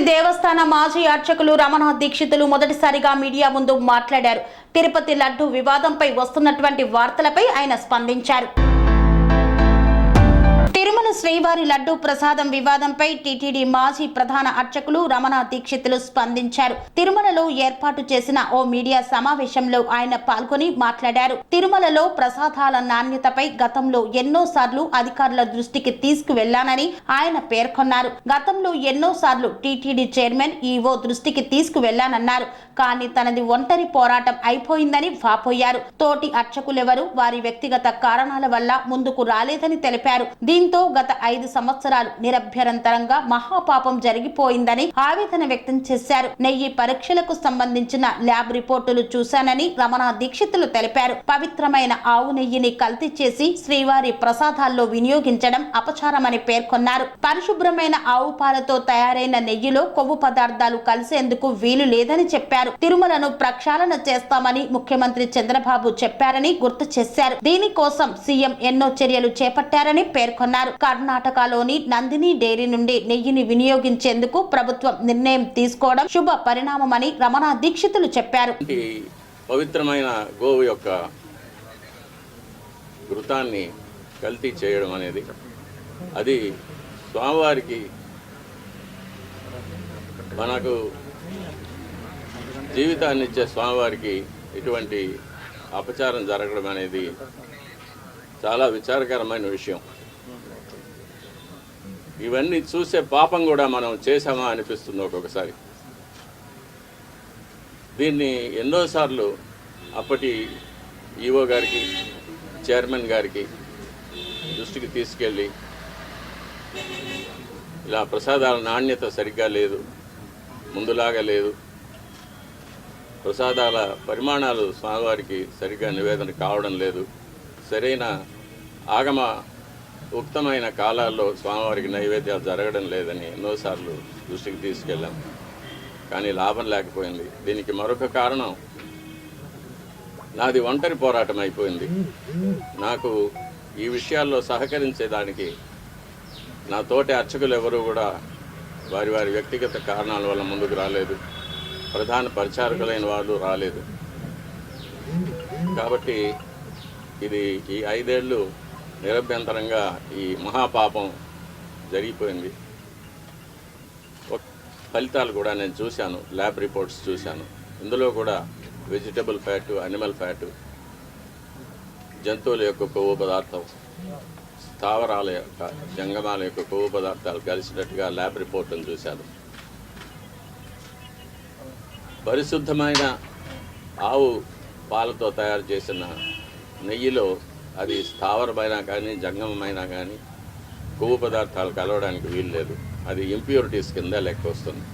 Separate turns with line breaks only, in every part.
తిరుపతి దేవస్థాన మాజీ అర్చకులు రమణ దీక్షితులు మొదటిసారిగా మీడియా ముందు మాట్లాడారు. తిరుపతి లడ్డు వివాదంపై వస్తున్నటువంటి వార్తలపై ఆయన స్పందించారు. తిరుమల శ్రీవారి లడ్డు ప్రసాదం వివాదంపై టీటీడీ మాజీ ప్రధాన అర్చకులు రమణ దీక్షితులు స్పందించారు. తిరుమలలో ఏర్పాటు చేసిన ఓ మీడియా సమావేశంలో ఆయన పాల్గొని మాట్లాడారు. తిరుమలలో ప్రసాదాల నాణ్యతపై గతంలో ఎన్నో సార్లు అధికారుల దృష్టికి తీసుకువెళ్ళానని ఆయన పేర్కొన్నారు. గతంలో ఎన్నో సార్లు టీటీడీ చైర్మన్ ఈవో దృష్టికి తీసుకువెళ్ళానన్నారు. కానీ తనది ఒంటరి పోరాటం అయిపోయిందని వాపోయారు. తోటి అర్చకులెవరు? వారి వ్యక్తిగత కారణాల వల్ల ముందుకు రాలేదని తెలిపారు. దీంతో గత ఐదు సంవత్సరాలు నిరభ్యరంతరంగా మహాపాపం జరిగిపోయిందని ఆవేదన వ్యక్తం చేశారు. నెయ్యి పరీక్షలకు సంబంధించిన ల్యాబ్ రిపోర్టులు చూశానని రమణ దీక్షితులు తెలిపారు. పవిత్రమైన ఆవు నెయ్యిని కల్తీ చేసి శ్రీవారి ప్రసాదాల్లో వినియోగించడం అపచారమని పేర్కొన్నారు. పరిశుభ్రమైన ఆవు పాలతో తయారైన నెయ్యిలో కొవ్వు పదార్థాలు కలిసేందుకు వీలు లేదని చెప్పారు. తిరుమలను ప్రక్షాళన చేస్తామని ముఖ్యమంత్రి చంద్రబాబు చెప్పారని గుర్తు చేశారు. దీనికోసం సీఎం ఎన్నో చర్యలు చేపట్టారని పేర్కొన్నారు. కర్ణాటకలోని నందిని డైరీ నుండి నెయ్యిని వినియోగించేందుకు ప్రభుత్వం నిర్ణయం తీసుకోవడం శుభ పరిణామమని రమణ దీక్షితులు చెప్పారు.
పవిత్రమైన గోవు యొక్క వృతాన్ని కల్తీ చేయడం అనేది అది స్వామివారికి మనకు జీవితాన్ని ఇచ్చే స్వామివారికి ఇటువంటి అపచారం జరగడం అనేది చాలా విచారకరమైన విషయం. ఇవన్నీ చూసే పాపం కూడా మనం చేశామా అనిపిస్తుంది ఒక్కొక్కసారి. దీన్ని ఎన్నోసార్లు అప్పటి ఈఓ గారికి చైర్మన్ గారికి దృష్టికి తీసుకెళ్ళి ఇలా ప్రసాదాల నాణ్యత సరిగ్గా లేదు ముందులాగా లేదు ప్రసాదాల పరిమాణాలు స్వామివారికి సరిగ్గా నివేదన కావడం లేదు సరైన ఆగమ ఉక్తమైన కాలాల్లో స్వామివారికి నైవేద్యాలు జరగడం లేదని ఎన్నోసార్లు దృష్టికి తీసుకెళ్ళాం. కానీ లాభం లేకపోయింది. దీనికి మరొక కారణం నాది ఒంటరి పోరాటం అయిపోయింది. నాకు ఈ విషయాల్లో సహకరించేదానికి నా తోటి అర్చకులు ఎవరూ కూడా వారి వారి వ్యక్తిగత కారణాల వల్ల ముందుకు రాలేదు. ప్రధాన పరిచారకులైన వాళ్ళు రాలేదు. కాబట్టి ఇది ఈ ఐదేళ్ళు నిరభ్యంతరంగా ఈ మహాపాపం జరిగిపోయింది. ఫలితాలు కూడా నేను చూశాను ల్యాబ్ రిపోర్ట్స్ చూశాను. ఇందులో కూడా వెజిటబుల్ ఫ్యాటు అనిమల్ ఫ్యాటు జంతువుల యొక్క కొవ్వు పదార్థం స్థావరాల యొక్క జంగమాల యొక్క కొవ్వు పదార్థాలు కలిసినట్టుగా ల్యాబ్ రిపోర్టును చూశాను. పరిశుద్ధమైన ఆవు పాలతో తయారు చేసిన నెయ్యిలో అది స్థావరమైనా కానీ జంగమమైనా కానీ కొవ్వు పదార్థాలు కలవడానికి వీలు లేదు. అది ఇంప్యూరిటీస్ కింద లెక్క వస్తుంది.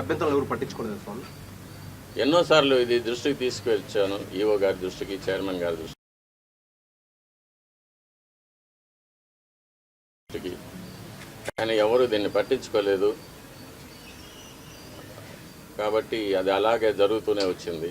అభ్యంతరాలు ఎవరు పట్టించుకోలేదు స్వామి?
ఎన్నోసార్లు ఇది దృష్టికి తీసుకువచ్చాను ఈఓ గారి దృష్టికి చైర్మన్ గారి దృష్టికి. కానీ ఎవరు దీన్ని పట్టించుకోలేదు. కాబట్టి అది అలాగే జరుగుతూనే వచ్చింది.